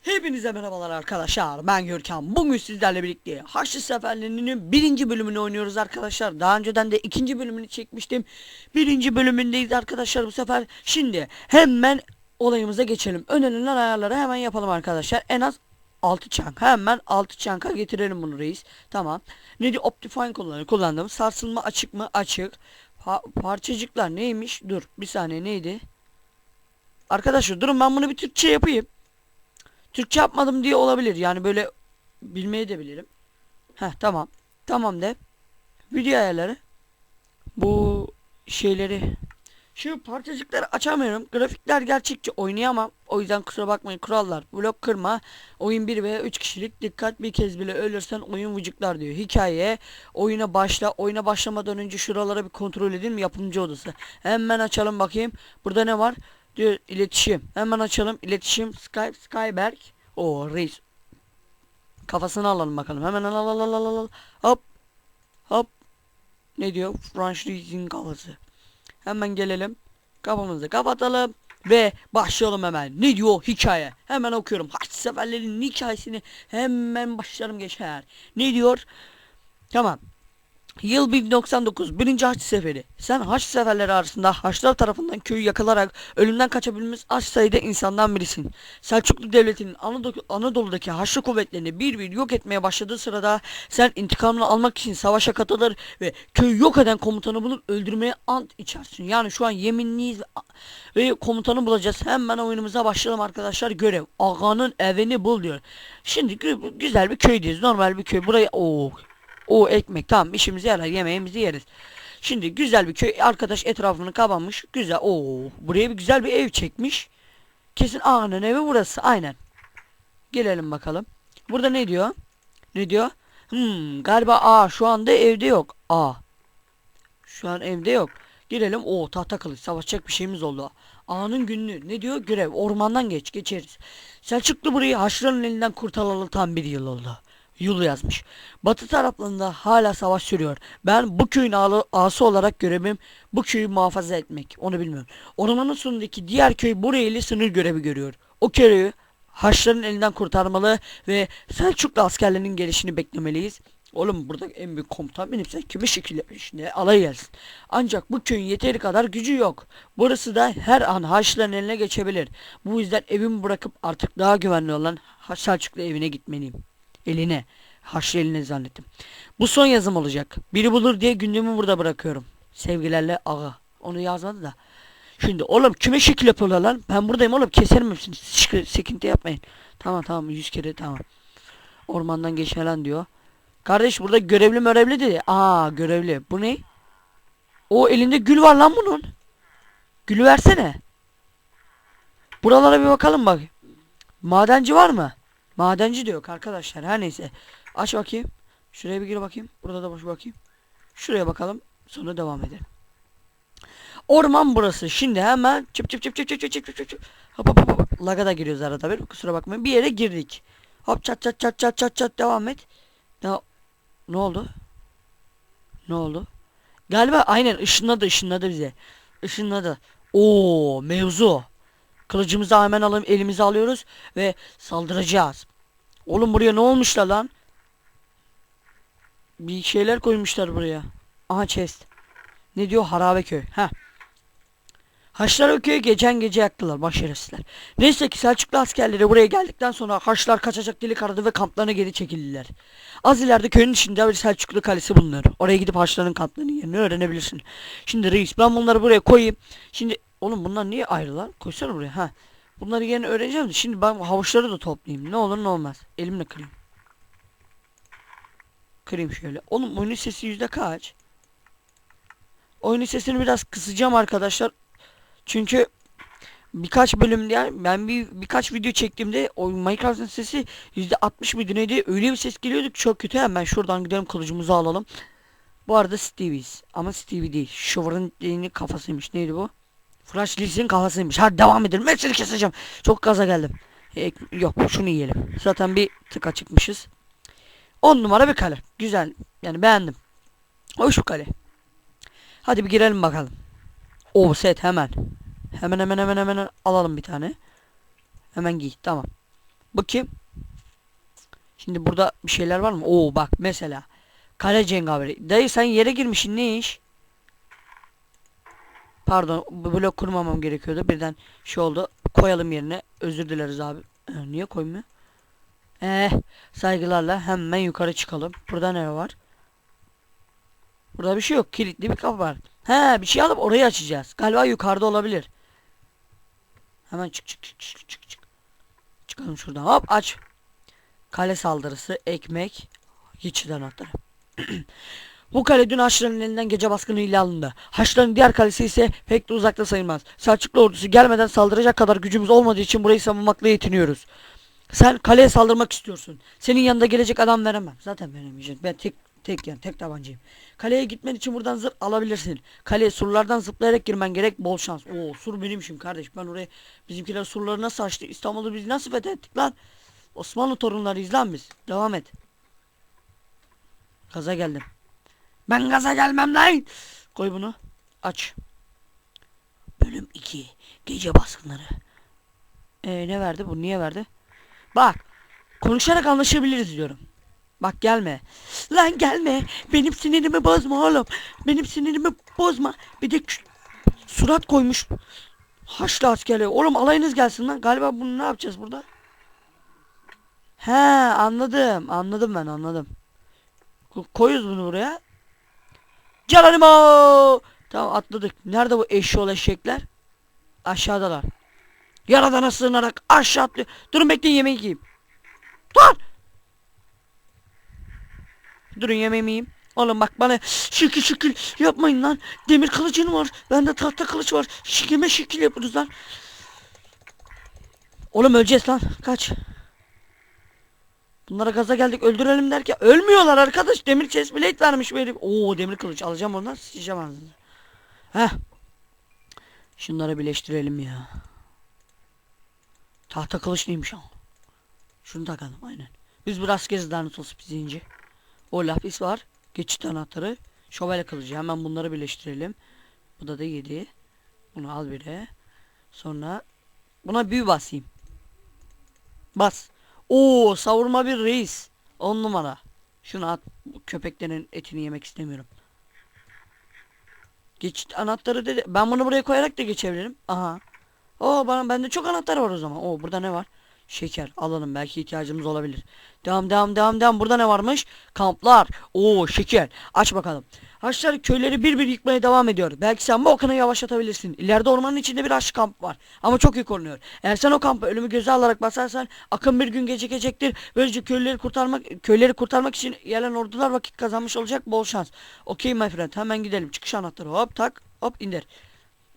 Hepinize merhabalar arkadaşlar. Ben Görkem. Bugün sizlerle birlikte Haçlı Seferleri'nin birinci bölümünü oynuyoruz arkadaşlar. Daha önceden de ikinci bölümünü çekmiştim. Birinci bölümündeyiz arkadaşlar bu sefer. Şimdi hemen olayımıza geçelim. Önerilen ayarları hemen yapalım arkadaşlar. En az 6 çank. Hemen 6 çanka getirelim bunu reis. Tamam. Ne diyor? Optifine kullanıyor. Kullandım. Sarsılma açık mı? Açık. Pa- parçacıklar neymiş? Dur bir saniye neydi? Arkadaşlar durun ben bunu bir Türkçe yapayım. Türkçe yapmadım diye olabilir. Yani böyle bilmeyi de bilirim. Heh tamam. Tamam de. Video ayarları. Bu şeyleri. Şu parçacıkları açamıyorum. Grafikler gerçekçi oynayamam. O yüzden kusura bakmayın kurallar. Blok kırma. Oyun 1 veya 3 kişilik. Dikkat bir kez bile ölürsen oyun vıcıklar diyor. Hikaye. Oyuna başla. Oyuna başlamadan önce şuralara bir kontrol mi? Yapımcı odası. Hemen açalım bakayım. Burada ne var? Diyor iletişim. Hemen açalım. İletişim Skype Skyberg. O reis. Kafasını alalım bakalım. Hemen al al al al al. Hop. Hop. Ne diyor? French Reis'in kafası. Hemen gelelim. Kafamızı kapatalım. Ve başlayalım hemen. Ne diyor hikaye? Hemen okuyorum. Haç seferlerin hikayesini hemen başlarım geçer. Ne diyor? Tamam. Yıl 1099 birinci haç seferi. Sen haç seferleri arasında Haçlar tarafından köyü yakılarak ölümden kaçabilmiş az sayıda insandan birisin. Selçuklu Devleti'nin Anadolu, Anadolu'daki Haçlı kuvvetlerini bir bir yok etmeye başladığı sırada sen intikamını almak için savaşa katılır ve köyü yok eden komutanı bulup öldürmeye ant içersin. Yani şu an yeminliyiz ve, komutanı bulacağız. Hemen oyunumuza başlayalım arkadaşlar. Görev. Ağanın evini bul diyor. Şimdi gü- güzel bir köydeyiz. Normal bir köy. Buraya o o ekmek tamam işimize yarar yemeğimizi yeriz. Şimdi güzel bir köy arkadaş etrafını kabanmış güzel o buraya bir güzel bir ev çekmiş. Kesin ağanın evi burası aynen. Gelelim bakalım. Burada ne diyor? Ne diyor? Hmm, galiba A şu anda evde yok. A. Şu an evde yok. Girelim. O tahta kılıç savaşacak bir şeyimiz oldu. A'nın günlüğü. Ne diyor? Görev. Ormandan geç. Geçeriz. Selçuklu burayı Haçlıların elinden kurtaralı tam bir yıl oldu. Yulu yazmış. Batı taraflarında hala savaş sürüyor. Ben bu köyün ağası olarak görevim bu köyü muhafaza etmek. Onu bilmiyorum. Ormanın sonundaki diğer köy Burayeli sınır görevi görüyor. O köyü Haçlıların elinden kurtarmalı ve Selçuklu askerlerinin gelişini beklemeliyiz. Oğlum burada en büyük komutan benim sen kimi şekilde işine alay gelsin. Ancak bu köyün yeteri kadar gücü yok. Burası da her an Haçlıların eline geçebilir. Bu yüzden evimi bırakıp artık daha güvenli olan Selçuklu evine gitmeliyim. Eline. Haçlı eline zannettim. Bu son yazım olacak. Biri bulur diye gündemi burada bırakıyorum. Sevgilerle ağa. Onu yazmadı da. Şimdi oğlum kime şekil yapıyorlar lan? Ben buradayım oğlum keserim hepsini. Şıkı, sekinti yapmayın. Tamam tamam yüz kere tamam. Ormandan geç falan diyor. Kardeş burada görevli mörevli dedi. Aa görevli. Bu ne? O elinde gül var lan bunun. Gülü versene. Buralara bir bakalım bak. Madenci var mı? Madenci de yok arkadaşlar. Her neyse. Aç bakayım. Şuraya bir gir bakayım. Burada da boş bakayım. Şuraya bakalım. Sonra devam edelim. Orman burası. Şimdi hemen çıp çıp çıp çıp çıp çıp çıp çıp çıp. Hop hop hop hop. Laga da giriyoruz arada bir. Kusura bakmayın. Bir yere girdik. Hop çat çat çat çat çat çat devam et. Ne, ne oldu? Ne oldu? Galiba aynen ışınladı ışınladı bize. Işınladı. Oo mevzu. Kılıcımızı hemen alalım elimize alıyoruz ve saldıracağız. Oğlum buraya ne olmuşlar lan? Bir şeyler koymuşlar buraya. Aha chest. Ne diyor Harabeköy. Ha. Haçlar köyü geçen gece yaktılar başarısızlar. Neyse ki Selçuklu askerleri buraya geldikten sonra Haçlar kaçacak delik aradı ve kamplarına geri çekildiler. Az ileride köyün içinde bir Selçuklu kalesi bulunuyor. Oraya gidip Haçların kamplarının yerini öğrenebilirsin. Şimdi reis ben bunları buraya koyayım. Şimdi oğlum bunlar niye ayrı lan? Koysana buraya. Ha. Bunları yerini öğreneceğim de şimdi ben havuçları da toplayayım. Ne olur ne olmaz. Elimle kırayım. Kırayım şöyle. Oğlum oyunun sesi yüzde kaç? Oyunun sesini biraz kısacağım arkadaşlar. Çünkü birkaç bölümde yani ben bir birkaç video çektiğimde o Minecraft'ın sesi yüzde 60 mıydı neydi öyle bir ses geliyordu çok kötü hemen şuradan gidelim kılıcımızı alalım. Bu arada Stevie's ama Stevie değil. Shower'ın yeni kafasıymış neydi bu? Flash Lee'sin kafasıymış. Hadi devam edelim. Hepsini keseceğim. Çok gaza geldim. Ek- yok şunu yiyelim. Zaten bir tık çıkmışız. 10 numara bir kale. Güzel. Yani beğendim. Hoş bir kale. Hadi bir girelim bakalım. O set hemen. Hemen hemen hemen hemen alalım bir tane. Hemen giy. Tamam. Kim? Şimdi burada bir şeyler var mı? Oo bak mesela. Kale cengaveri. Dayı sen yere girmişsin ne iş? Pardon blok kurmamam gerekiyordu. Birden şey oldu. Koyalım yerine. Özür dileriz abi. Ee, niye koymuyor? Eh saygılarla hemen yukarı çıkalım. Burada ne var? Burada bir şey yok. Kilitli bir kapı var. He bir şey alıp orayı açacağız. Galiba yukarıda olabilir. Hemen çık çık çık çık çık çık. Çıkalım şuradan. Hop aç. Kale saldırısı, ekmek, geçit anahtarı. Bu kale dün Haçlıların elinden gece baskını ile alındı. Haçlıların diğer kalesi ise pek de uzakta sayılmaz. Selçuklu ordusu gelmeden saldıracak kadar gücümüz olmadığı için burayı savunmakla yetiniyoruz. Sen kaleye saldırmak istiyorsun. Senin yanında gelecek adam veremem. Zaten veremeyeceğim. Ben tek tek yani tek tabancayım. Kaleye gitmen için buradan zıp alabilirsin. Kaleye surlardan zıplayarak girmen gerek. Bol şans. Oo sur benim işim kardeş. Ben oraya bizimkiler surları nasıl açtı? İstanbul'u biz nasıl fethettik lan? Osmanlı torunlarıyız lan biz. Devam et. Gaza geldim. Ben gaza gelmem lan. Koy bunu. Aç. Bölüm 2. Gece baskınları. Ee, ne verdi bu? Niye verdi? Bak. Konuşarak anlaşabiliriz diyorum. Bak gelme. Lan gelme. Benim sinirimi bozma oğlum. Benim sinirimi bozma. Bir de surat koymuş. Haçlı askerleri. Oğlum alayınız gelsin lan. Galiba bunu ne yapacağız burada? He anladım. Anladım ben anladım. Ko- Koyuz bunu buraya. Geronimo! Tamam atladık. Nerede bu eşşoğlu eşekler? Aşağıdalar. Yaradana sığınarak aşağı atlıyor. Durun bekleyin yemeği yiyeyim. Dur! Durun yemeğimi yiyeyim. Oğlum bak bana şekil şekil yapmayın lan. Demir kılıcın var. Bende tahta kılıç var. Şekilme şekil yapıyoruz lan. Oğlum öleceğiz lan. Kaç. Bunlara gaza geldik öldürelim derken ölmüyorlar arkadaş. Demir chest plate vermiş benim. Oo demir kılıç alacağım ondan sıçacağım ağzını. Heh. Şunları birleştirelim ya. Tahta kılıç neymiş o? Şunu takalım aynen. Biz biraz kez lanet olsun bizinci. O lapis var. Geçit anahtarı. Şövalye kılıcı. Hemen bunları birleştirelim. Bu da da 7. Bunu al bire. Sonra buna büyü basayım. Bas. Oo savurma bir reis. 10 numara. Şunu at. Bu köpeklerin etini yemek istemiyorum. Geçit anahtarı dedi. Ben bunu buraya koyarak da geçebilirim. Aha. Oo bana bende çok anahtar var o zaman. Oo burada ne var? Şeker alalım belki ihtiyacımız olabilir. Devam devam devam devam. Burada ne varmış? Kamplar. Oo şeker. Aç bakalım. Haçlar köyleri bir bir yıkmaya devam ediyor. Belki sen bu okunu yavaşlatabilirsin. İleride ormanın içinde bir haçlı kamp var. Ama çok iyi korunuyor. Eğer sen o kampa ölümü göze alarak basarsan akın bir gün gecikecektir. Böylece köyleri kurtarmak köyleri kurtarmak için gelen ordular vakit kazanmış olacak. Bol şans. Okey my friend. Hemen gidelim. Çıkış anahtarı. Hop tak. Hop indir.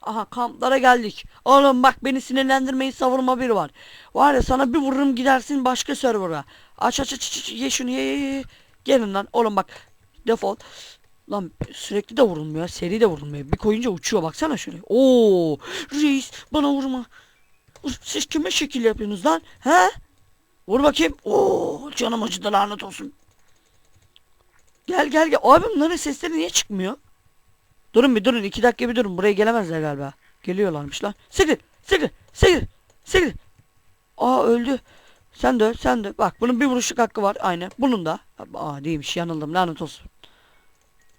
Aha kamplara geldik. Oğlum bak beni sinirlendirmeyin savurma bir var. Var ya sana bir vururum gidersin başka server'a. Aç aç aç aç ye şunu ye ye ye. Gelin lan oğlum bak defol. Lan sürekli de vurulmuyor seri de vurulmuyor. Bir koyunca uçuyor baksana şöyle. Oo reis bana vurma. Vur, Siz kime şekil yapıyorsunuz lan? He? Vur bakayım. Oo canım acıdı lanet olsun. Gel gel gel. Abi bunların sesleri niye çıkmıyor? Durun bir durun iki dakika bir durun buraya gelemezler galiba. Geliyorlarmış lan. Siktir siktir siktir siktir. Aa öldü. Sen de sen de. Bak bunun bir vuruşluk hakkı var aynı. Bunun da. Aa değilmiş yanıldım lanet olsun.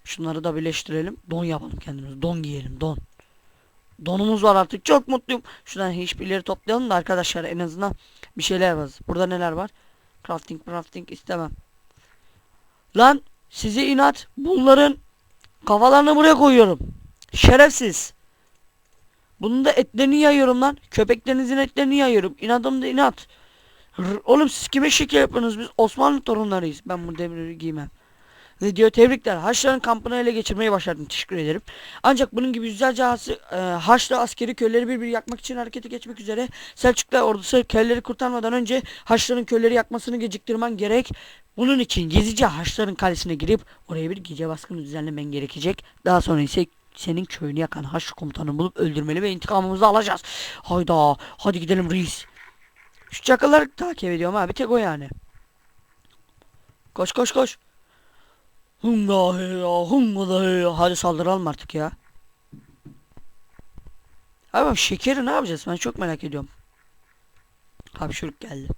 Şunları da birleştirelim. Don yapalım kendimize. Don giyelim don. Donumuz var artık çok mutluyum. Şuradan hiçbirleri toplayalım da arkadaşlar en azından bir şeyler yaparız. Burada neler var? Crafting crafting istemem. Lan size inat bunların Kafalarını buraya koyuyorum. Şerefsiz. Bunun da etlerini yayıyorum lan. Köpeklerinizin etlerini yayıyorum. İnadım da inat. Rr, Oğlum siz kime şekil yapıyorsunuz? Biz Osmanlı torunlarıyız. Ben bu demiri giymem. Ve diyor tebrikler. Haçlıların kampını ele geçirmeyi başardın. Teşekkür ederim. Ancak bunun gibi yüzlerce hası, e, Haçlı askeri köyleri bir bir yakmak için harekete geçmek üzere. Selçuklu ordusu köyleri kurtarmadan önce Haçlıların köyleri yakmasını geciktirmen gerek. Bunun için gizlice Haçlıların kalesine girip oraya bir gece baskını düzenlemen gerekecek. Daha sonra ise senin köyünü yakan Haçlı komutanını bulup öldürmeli ve intikamımızı alacağız. Hayda hadi gidelim reis. Şu çakılları takip ediyorum ha bir tek o yani. Koş koş koş. Hadi saldıralım artık ya. Abi şekeri ne yapacağız ben çok merak ediyorum. Hapşuruk geldi.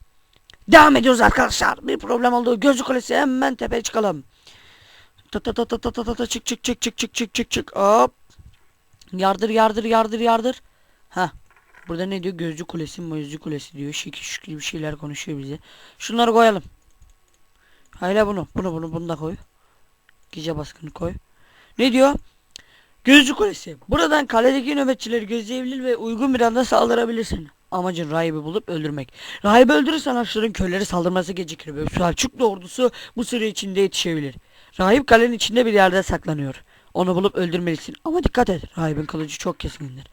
Devam ediyoruz arkadaşlar. Bir problem oldu. Gözlü kulesi hemen tepeye çıkalım. Ta ta ta ta ta ta ta ta çık çık çık çık çık çık çık çık. Hop. Yardır yardır yardır yardır. Ha. Burada ne diyor? Gözcü kulesi, gözcü kulesi diyor. Şekil şükür bir şeyler konuşuyor bize. Şunları koyalım. Hayla bunu. Bunu bunu bunu da koy. Gece baskını koy. Ne diyor? Gözcü kulesi. Buradan kaledeki nöbetçileri gözleyebilir ve uygun bir anda saldırabilirsin. Amacın rahibi bulup öldürmek. Rahibi öldürürsen Haçlıların köyleri saldırması gecikir ve Selçuklu ordusu bu süre içinde yetişebilir. Rahip kalenin içinde bir yerde saklanıyor. Onu bulup öldürmelisin. Ama dikkat et. Rahibin kılıcı çok keskindir.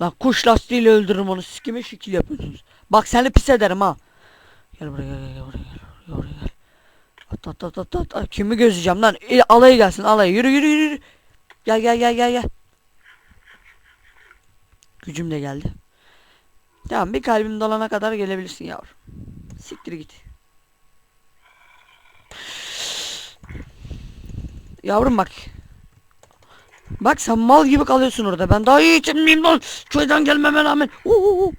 Lan kuş lastiğiyle öldürürüm onu. Siz kime şekil yapıyorsunuz? Bak seni pis ederim ha. Gel buraya gel, gel buraya gel. Buraya gel. At at at at at. at. Kimi gözleyeceğim lan? E, alayı gelsin alayı. Yürü yürü yürü. Gel gel gel gel gel. Gücüm de geldi. Tamam bir kalbim dolana kadar gelebilirsin yavrum. Siktir git. Yavrum bak. Bak sen mal gibi kalıyorsun orada. Ben daha iyi için miyim lan? Köyden gelmeme rağmen. Uuu.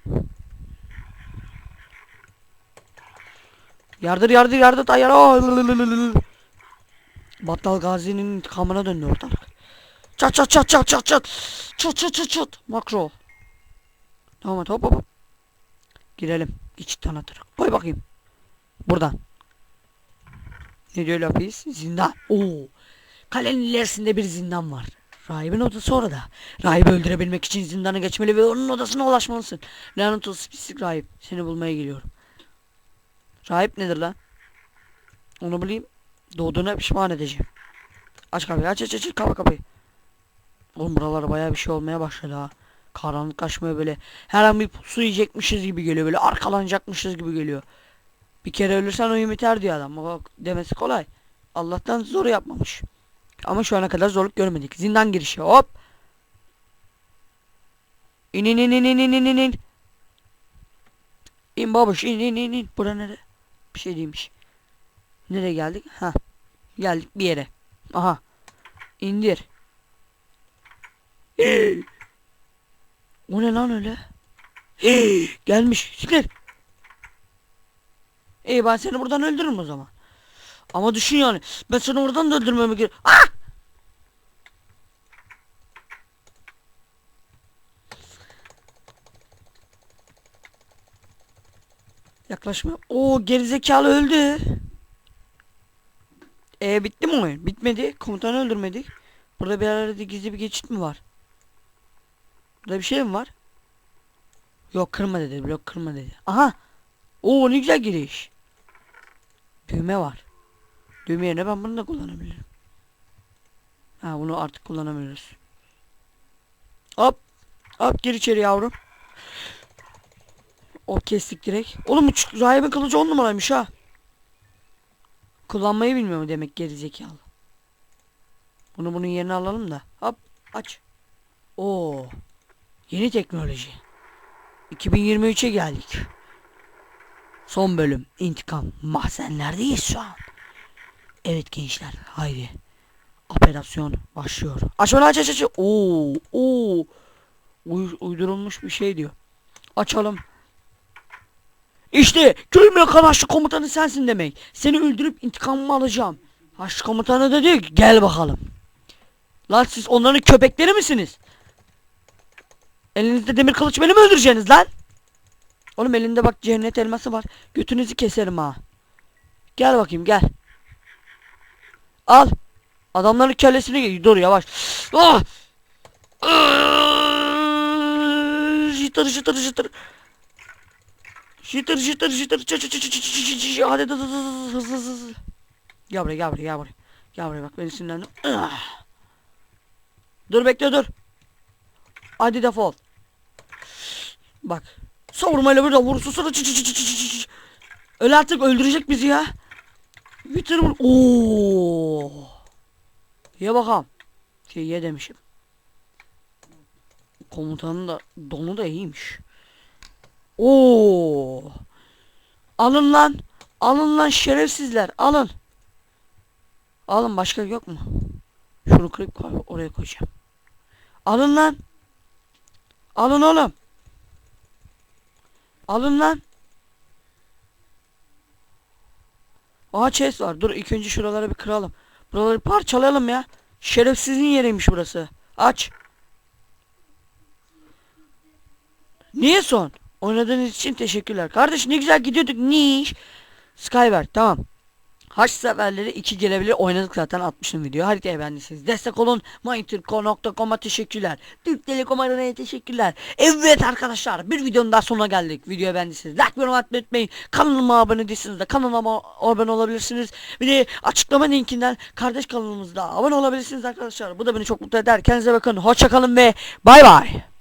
Yardır yardır yardır tayar. Aa, Battal Gazi'nin intikamına döndü ortalık. Çat çat çat çat çat çat. Çat çat çat çat. Makro. Tamam hop hop. Girelim. İçten atırık. Koy bakayım. Buradan. Ne diyor lapis? Zindan. Oo. Kalenin ilerisinde bir zindan var. Rahibin odası orada. Rahibi öldürebilmek için zindanı geçmeli ve onun odasına ulaşmalısın. Lanet olsun pislik rahip. Seni bulmaya geliyorum. Rahip nedir lan? Onu bileyim. Doğduğuna pişman edeceğim. Aç kapıyı aç aç aç kapa kapıyı. Oğlum buralar baya bir şey olmaya başladı ha. Karanlık Karanlıklaşmıyor böyle. Her an bir pusu yiyecekmişiz gibi geliyor. Böyle arkalanacakmışız gibi geliyor. Bir kere ölürsen oyun biter diyor adam. O demesi kolay. Allah'tan zor yapmamış. Ama şu ana kadar zorluk görmedik. Zindan girişi hop. İn in in in in in in in. İn babuş in in in in. Bura nere? Bir şey değilmiş. Nereye geldik? Ha. Geldik bir yere. Aha. İndir. O ne lan öyle? Gelmiş. Siktir. İyi ben seni buradan öldürürüm o zaman. Ama düşün yani. Ben seni oradan da öldürmeme gerek. Ah! Yaklaşma. Oo gerizekalı öldü. E bitti mi oyun? Bitmedi. Komutanı öldürmedik. Burada bir arada gizli bir geçit mi var? Burada bir şey mi var? Yok kırma dedi. Blok kırma dedi. Aha. Oo ne güzel giriş. Düğme var. Düğme yerine ben bunu da kullanabilirim. Ha bunu artık kullanamıyoruz. Hop. Hop gir içeri yavrum. Hop kestik direkt. Oğlum bu kılıcı on numaraymış ha. Kullanmayı bilmiyor mu demek gerizekalı. Bunu bunun yerine alalım da. Hop aç. Oo. Yeni teknoloji. 2023'e geldik. Son bölüm. İntikam. Mahzenlerdeyiz şu an. Evet gençler. Haydi. Operasyon başlıyor. Aç onu aç aç aç. Oo. Oo. Uy- uydurulmuş bir şey diyor. Açalım. İşte köyümün Haçlı komutanı sensin demek. Seni öldürüp intikamımı alacağım. Haçlı komutanı da diyor ki gel bakalım. Lan siz onların köpekleri misiniz? Elinizde demir kılıç beni mi öldüreceksiniz lan? Oğlum elinde bak cennet elması var. Götünüzü keserim ha. Gel bakayım gel. Al. Adamların kellesini. Dur yavaş. Ah! Ah! Jıtır jıtır jıtır. Jıtır jıtır jıtır. Çı çı çı çı çı çı çı çı çı. Hadi hızlı hızlı hızlı. Gel buraya gel buraya gel buraya. Gel buraya bak beni sinirlendim. Ah! Dur bekle dur. Hadi defol. Bak. Savurmayla burada vurursun sonra çı çı çı çı çı çı. Öyle artık öldürecek bizi ya. Bitir bunu. Oo. Ye bakalım. Şey ye demişim. Komutanın da donu da iyiymiş. Oo. Alın lan. Alın lan şerefsizler. Alın. Alın başka yok mu? Şunu kırıp oraya koyacağım. Alın lan. Alın oğlum. Alın lan. Aha chest var. Dur ilk önce şuraları bir kıralım. Buraları parçalayalım ya. Şerefsizin yeriymiş burası. Aç. Niye son? Oynadığınız için teşekkürler. Kardeş ne güzel gidiyorduk. Niş. Skyward tamam. Haç seferleri 2 gelebilir. Oynadık zaten 60'ın video. Haritaya beğendiyseniz destek olun. Myturk.com'a teşekkürler. Türk Telekom Arena'ya teşekkürler. Evet arkadaşlar bir videonun daha sonuna geldik. Videoyu beğendiyseniz like ve yorum atmayı unutmayın. Kanalıma abone değilseniz de kanalıma abone olabilirsiniz. Bir de açıklama linkinden kardeş kanalımızda abone olabilirsiniz arkadaşlar. Bu da beni çok mutlu eder. Kendinize bakın. Hoşçakalın ve bay bay.